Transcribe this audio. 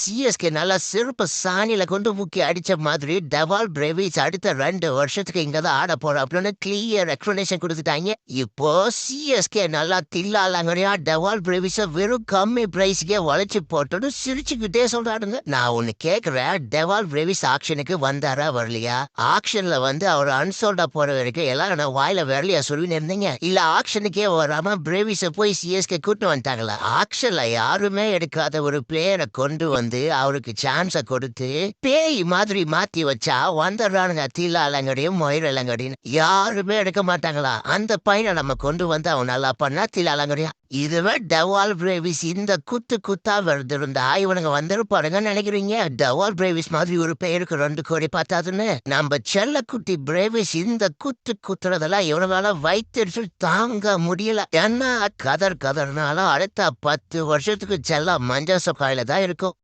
CSK நல்லா சிறப்பு சாணியில கொண்டு முக்கி அடிச்ச மாதிரி டெவால் பிரேவிஸ் அடுத்த ரெண்டு வருஷத்துக்கு இங்கே தான் ஆட போறோம் அப்படின்னு கிளியர் எக்ஸ்ப்ளனேஷன் கொடுத்துட்டாங்க. இப்போ சிஎஸ்கே நல்லா தில்லாலங்கடியா டெவால் பிரேவிஸ வெறும் கம்மி பிரைஸ்க்கே உழைச்சு போட்டோன்னு சிரிச்சுக்கிட்டே சொல்றாருங்க நான் ஒன்னு கேட்குறேன் டெவால் பிரேவிஸ் ஆக்ஷனுக்கு வந்தாரா வரலையா? ஆக்ஷன்ல வந்து அவர் அன்சோல்டா போற வரைக்கும் எல்லாரும் நான் வாயில வரலையா சொல்லின்னு இருந்தீங்க. இல்ல ஆக்ஷனுக்கே வராம பிரேவிஸ போய் சிஎஸ்கே கூட்டிட்டு வந்துட்டாங்களா? ஆக்ஷன்ல யாருமே எடுக்காத ஒரு பிளேயரை கொண்டு வந்து வந்து அவருக்கு சான்ஸை கொடுத்து பேய் மாதிரி மாத்தி வச்சா வந்துடுறானுங்க. தில்லாலங்கடியும் மொயிரலங்கடியும் யாருமே எடுக்க மாட்டாங்களா? அந்த பையனை நம்ம கொண்டு வந்து அவன் நல்லா பண்ணா தில்லாலங்கடியா இதுவே டவால் பிரேவிஸ் இந்த குத்து குத்தா வருது இவனுங்க வந்திருப்பாருங்கன்னு நினைக்கிறீங்க? டவால் பிரேவிஸ் மாதிரி ஒரு பேருக்கு ரெண்டு கோடி பார்த்தாதுன்னு? நம்ம செல்லக்குட்டி பிரேவிஸ் இந்த குத்து குத்துறதெல்லாம் இவனால வைத்திருச்சு தாங்க முடியல. ஏன்னா கதர் கதர்னால அடுத்த பத்து வருஷத்துக்கு செல்ல மஞ்சள் சொக்காயில தான் இருக்கும்.